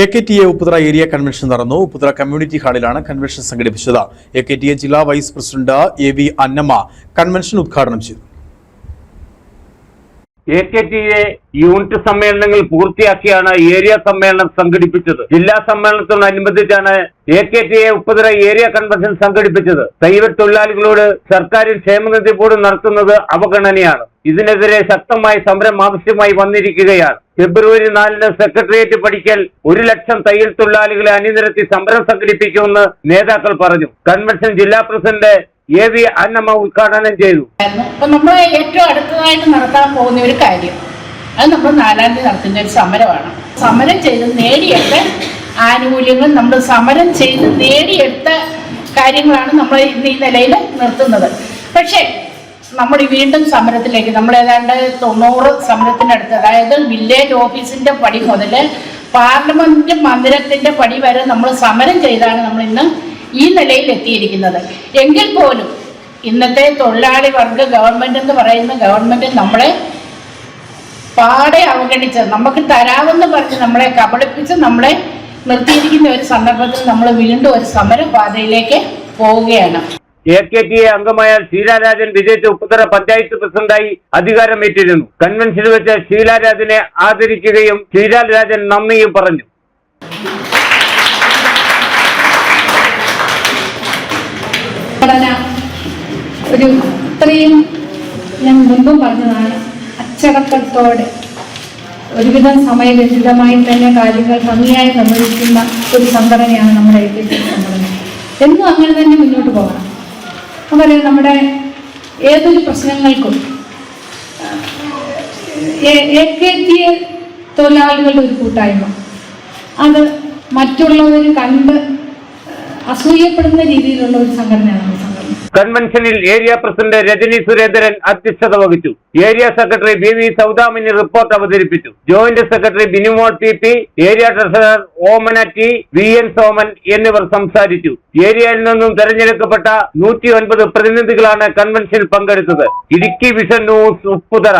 A K T A Upputhara area convention നടന്നു. Upputhara community ഹാളിലാണ് convention സംഘടിപ്പിച്ചത്. എ കെ ടി എ ജില്ലാ vice president A V Annamma convention ഉദ്ഘാടനം ചെയ്തു. A K T A unit സമ്മേളനങ്ങൾ പൂർത്തിയാക്കിയാണ് ഏരിയ സമ്മേളനം സംഘടിപ്പിച്ചത്. ജില്ലാ സമ്മേളനത്തോടനുബന്ധിച്ചാണ് A K T A Upputhara area convention സംഘടിപ്പിച്ചത്. തൈവ തൊഴിലാളികളോട് സർക്കാർ ക്ഷേമനിധി ബോർഡ് നടത്തുന്നത് അവഗണനയാണ്. ഇതിനെതിരെ ശക്തമായ സമരം ആവശ്യമായി വന്നിരിക്കുകയാണ്. ഫെബ്രുവരി നാലിന് സെക്രട്ടേറിയറ്റ് പഠിക്കൽ ഒരു ലക്ഷം തയ്യൽ തൊഴിലാളികളെ അണിനിരത്തി സമരം സംഘടിപ്പിക്കുമെന്ന് നേതാക്കൾ പറഞ്ഞു. കൺവെൻഷൻ ജില്ലാ പ്രസിഡന്റ് എ വി അന്നമ്മ ഉദ്ഘാടനം ചെയ്തു. നമ്മൾ ഏറ്റവും അടുത്തതായിട്ട് നടത്താൻ പോകുന്ന ഒരു കാര്യം അത് നമ്മൾ നാലാം തീയതി നടത്തുന്ന ഒരു സമരമാണ്. സമരം ചെയ്ത് നേടിയെടുത്ത ആനുകൂല്യങ്ങൾ നമ്മൾ സമരം ചെയ്ത് നേടിയെടുത്ത കാര്യങ്ങളാണ് നമ്മൾ ഇന്ന് ഈ നിലയിൽ നിർത്തുന്നത്. പക്ഷേ നമ്മൾ വീണ്ടും സമരത്തിലേക്ക് നമ്മൾ ഏതാണ്ട് തൊണ്ണൂറ് സമരത്തിനടുത്ത് അതായത് വില്ലേജ് ഓഫീസിന്റെ പടി മുതൽ പാർലമെന്റ് മന്ദിരത്തിന്റെ പടി വരെ നമ്മൾ സമരം ചെയ്താണ് നമ്മൾ ഇന്ന് ഈ നിലയിൽ എത്തിയിരിക്കുന്നത്. എങ്കിൽ പോലും ഇന്നത്തെ തൊഴിലാളി വർഗ ഗവൺമെന്റ് എന്ന് പറയുന്ന ഗവൺമെന്റ് നമ്മളെ പാടെ അവഗണിച്ച് നമുക്ക് തരാമെന്ന് പറഞ്ഞ് നമ്മളെ കബളിപ്പിച്ച് നമ്മളെ നിർത്തിയിരിക്കുന്ന ഒരു സന്ദർഭത്തിൽ നമ്മൾ വീണ്ടും ഒരു സമരപാതയിലേക്ക് പോവുകയാണ്. എ കെ ടി എ അംഗമായ ശീലാരാജൻ വിജയിച്ച ഉപ്പുതറ പഞ്ചായത്ത് പ്രസിഡന്റായി അധികാരമേറ്റിരുന്നു. കൺവെൻഷനിൽ വെച്ച് ശീലാരാജനെ ആദരിക്കുകയും ശീലാരാജൻ നന്ദിയും പറഞ്ഞു. ഒരു ഇത്രയും ഞാൻ മുമ്പും പറഞ്ഞതാണ് അച്ചടക്കത്തോടെ ഒരുവിധം സമയബന്ധിതമായി തന്നെ കാര്യങ്ങൾ ഭംഗിയായി നിർവഹിക്കുന്ന ഒരു സംഘടനയാണ് നമ്മുടെ എ കെ സംഘടന. എന്നും അങ്ങനെ തന്നെ മുന്നോട്ട് പോകണം. അതുപോലെ നമ്മുടെ ഏതൊരു പ്രശ്നങ്ങൾക്കും എ തൊഴിലാളികളുടെ ഒരു കൂട്ടായ്മ. അത് മറ്റുള്ളവർ കണ്ട് അസൂയപ്പെടുന്ന രീതിയിലുള്ള ഒരു സംഘടനയാണ് കൺവെൻഷനിൽ ഏരിയ പ്രസിഡന്റ് രജനി സുരേന്ദ്രൻ അധ്യക്ഷത വഹിച്ചു. Area secretary B V Saudamini report അവതരിപ്പിച്ചു. Joint secretary Binumol P P area treasurer Omana T V N Soman എന്നിവർ സംസാരിച്ചു. ഏരിയയിൽ നിന്നും തെരഞ്ഞെടുക്കപ്പെട്ട നൂറ്റി പ്രതിനിധികളാണ് കൺവെൻഷനിൽ പങ്കെടുത്തത്. Idukki Vision News Upputhara.